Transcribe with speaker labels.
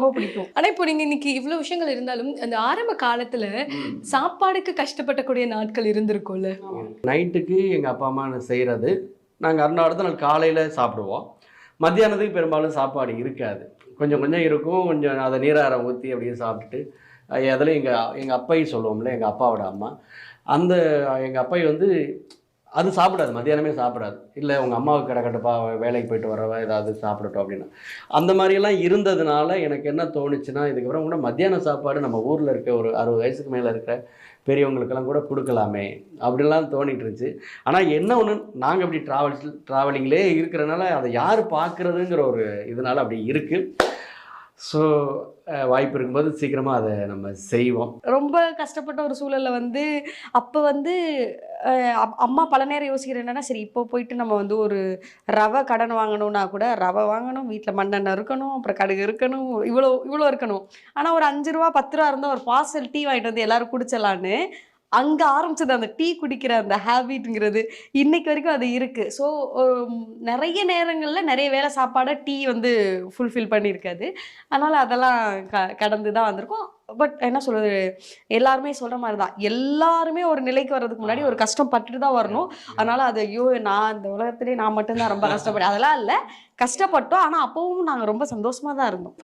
Speaker 1: ரொம்ப பிடிக்கும்.
Speaker 2: ஆனா இப்போ நீங்க இன்னைக்கு இவ்வளவு விஷயங்கள் இருந்தாலும் அந்த ஆரம்ப காலத்துல சாப்பாடுக்கு கஷ்டப்படக்கூடிய நாட்கள் இருந்திருக்கும்ல?
Speaker 3: நைட்டுக்கு எங்கள் அப்பா அம்மா செய்கிறது நாங்கள் அருணா அடுத்த நாள் காலையில் சாப்பிடுவோம். மத்தியானத்துக்கு பெரும்பாலும் சாப்பாடு இருக்காது. கொஞ்சம் கொஞ்சம் இருக்கும் கொஞ்சம் அதை நீராரம் ஊற்றி அப்படியே சாப்பிட்டுட்டு அதில் எங்கள் எங்கள் அப்பை சொல்லுவோம்ல எங்கள் அப்பாவோட அம்மா. அந்த எங்கள் அப்பை வந்து அது சாப்பிடாது மத்தியானமே சாப்பிடாது. இல்லை உங்கள் அம்மாவுக்கு கிடக்கட்டப்பா வேலைக்கு போயிட்டு வரவா ஏதாவது சாப்பிடட்டும் அப்படின்னா. அந்த மாதிரியெல்லாம் இருந்ததுனால எனக்கு என்ன தோணுச்சுன்னா இதுக்கப்புறம் கூட மத்தியான சாப்பாடு நம்ம ஊரில் இருக்க ஒரு அறுபது வயசுக்கு மேலே இருக்கிற பெரியவங்களுக்கெல்லாம் கூட கொடுக்கலாமே அப்படிலாம் தோணிட்டு இருந்துச்சு ஆனால் என்ன ஒன்று நாங்கள் அப்படி ட்ராவல்ஸ் ட்ராவலிங்லேயே இருக்கிறனால அதை யார் பார்க்குறதுங்கிற ஒரு இதனால் அப்படி இருக்குது ஸோ வாய்ப்பு இருக்கும்போது சீக்கிரமாக அதை நம்ம செய்வோம்.
Speaker 1: ரொம்ப கஷ்டப்பட்ட ஒரு சூழலில் வந்து அப்போ வந்து அப்- அம்மா பல நேரம் யோசிக்கிறேன் என்னன்னா சரி இப்போ போயிட்டு நம்ம வந்து ஒரு ரவை கடன் வாங்கணும்னா கூட ரவை வாங்கணும் வீட்டில் மண்ணெண்ணெய் இருக்கணும் அப்புறம் கடுகு இருக்கணும் இவ்வளோ இவ்வளோ இருக்கணும். ஆனால் ஒரு அஞ்சு ரூபா பத்து ரூபா இருந்தால் ஒரு பார்சல் டீ வாங்கிட்டு வந்து எல்லோரும் குடிச்சலான்னு அங்கே ஆரம்பிச்சது அந்த டீ குடிக்கிற அந்த ஹேபிட்ங்கிறது இன்னைக்கு வரைக்கும் அது இருக்குது ஸோ நிறைய நேரங்களில் நிறைய வேலை சாப்பாடை டீ வந்து ஃபுல்ஃபில் பண்ணியிருக்காது. அதனால் அதெல்லாம் க கடந்து தான் வந்திருக்கோம். பட் என்ன சொல்றது எல்லாருமே சொல்கிற மாதிரி தான் எல்லாருமே ஒரு நிலைக்கு வர்றதுக்கு முன்னாடி ஒரு கஷ்டம் பட்டுட்டு தான் வரணும். அதனால அது ஐயோ நான் இந்த உலகத்திலே நான் மட்டும்தான் ரொம்ப கஷ்டப்பட்டேன். அதெல்லாம் இல்லை. கஷ்டப்பட்டோம். ஆனால் அப்பவும் நாங்கள் ரொம்ப சந்தோஷமாக தான் இருந்தோம்.